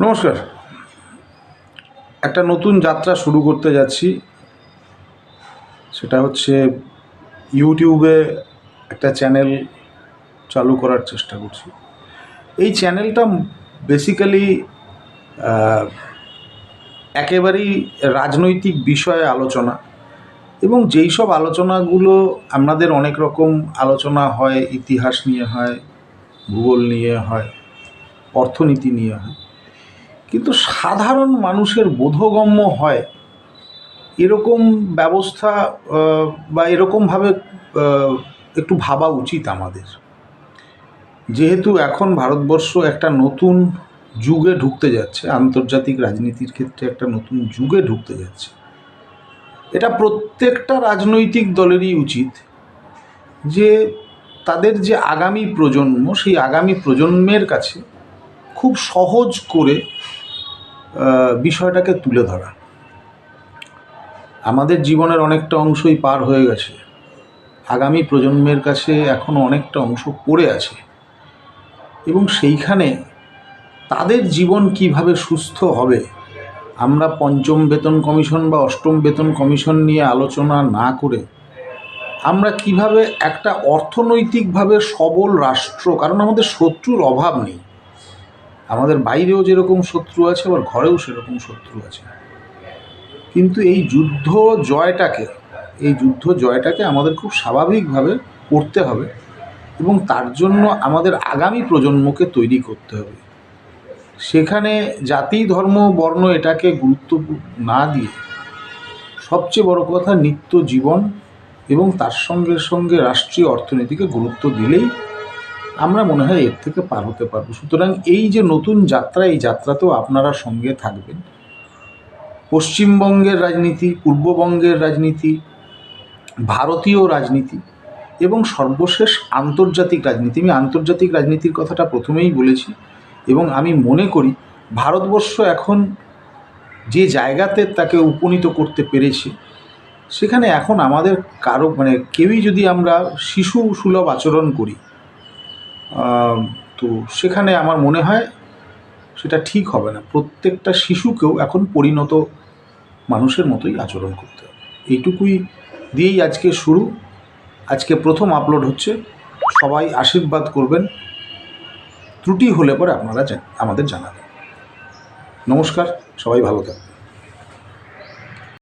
নমস্কার। একটা নতুন যাত্রা শুরু করতে যাচ্ছি। সেটা হচ্ছে ইউটিউবে একটা চ্যানেল চালু করার চেষ্টা করছি। এই চ্যানেলটা বেসিক্যালি একেবারেই রাজনৈতিক বিষয়ে আলোচনা এবং যেই সব আলোচনাগুলো আপনাদের অনেক রকম আলোচনা হয়, ইতিহাস নিয়ে হয়, ভূগোল নিয়ে হয়, অর্থনীতি নিয়ে হয় কিন্তু সাধারণ মানুষের বোধগম্য হয় এরকম ব্যবস্থা বা এরকমভাবে একটু ভাবা উচিত আমাদের। যেহেতু এখন ভারতবর্ষ একটা নতুন যুগে ঢুকতে যাচ্ছে, আন্তর্জাতিক রাজনীতির ক্ষেত্রে একটা নতুন যুগে ঢুকতে যাচ্ছে। এটা প্রত্যেকটা রাজনৈতিক দলেরই উচিত যে তাদের যে আগামী প্রজন্ম, সেই আগামী প্রজন্মের কাছে খুব সহজ করে বিষয়টাকে তুলে ধরা। আমাদের জীবনের অনেকটা অংশই পার হয়ে গেছে। আগামী প্রজন্মের কাছে এখনও অনেকটা অংশ পড়ে আছে। এবং সেইখানে তাদের জীবন কীভাবে সুস্থ হবে, আমরা পঞ্চম বেতন কমিশন বা অষ্টম বেতন কমিশন নিয়ে আলোচনা না করে, আমরা কীভাবে একটা অর্থনৈতিকভাবে সবল রাষ্ট্র, কারণ আমাদের শত্রুর অভাব নেই। আমাদের বাইরেও যেরকম শত্রু আছে, আবার ঘরেও সেরকম শত্রু আছে। কিন্তু এই যুদ্ধ জয়টাকে, এই যুদ্ধ জয়টাকে আমাদের খুব স্বাভাবিকভাবে করতে হবে এবং তার জন্য আমাদের আগামী প্রজন্মকে তৈরি করতে হবে। সেখানে জাতি, ধর্ম, বর্ণ এটাকে গুরুত্ব না দিয়ে সবচেয়ে বড় কথা নিত্য জীবন এবং তার সঙ্গে সঙ্গে রাষ্ট্রীয় অর্থনীতিকে গুরুত্ব দিলেই আমরা মনে হয় এর থেকে পার হতে পারব। সুতরাং এই যে নতুন যাত্রা, এই যাত্রাতেও আপনারা সঙ্গে থাকবেন। পশ্চিমবঙ্গের রাজনীতি, পূর্ববঙ্গের রাজনীতি, ভারতীয় রাজনীতি এবং সর্বশেষ আন্তর্জাতিক রাজনীতি। আমি আন্তর্জাতিক রাজনীতির কথাটা প্রথমেই বলেছি এবং আমি মনে করি ভারতবর্ষ এখন যে জায়গাতে তাকে উপনীত করতে পেরেছে, সেখানে এখন আমাদের কারও মানে কেউই যদি আমরা শিশু সুলভ আচরণ করি তো সেখানে আমার মনে হয় সেটা ঠিক হবে না। প্রত্যেকটা শিশুকেও এখন পরিণত মানুষের মতোই আচরণ করতে হবে। এইটুকুই দিয়েই আজকে শুরু। আজকে প্রথম আপলোড হচ্ছে। সবাই আশীর্বাদ করবেন। ত্রুটি হলে পরে আপনারা আমাদের জানাবেন। নমস্কার, সবাই ভালো থাকবেন।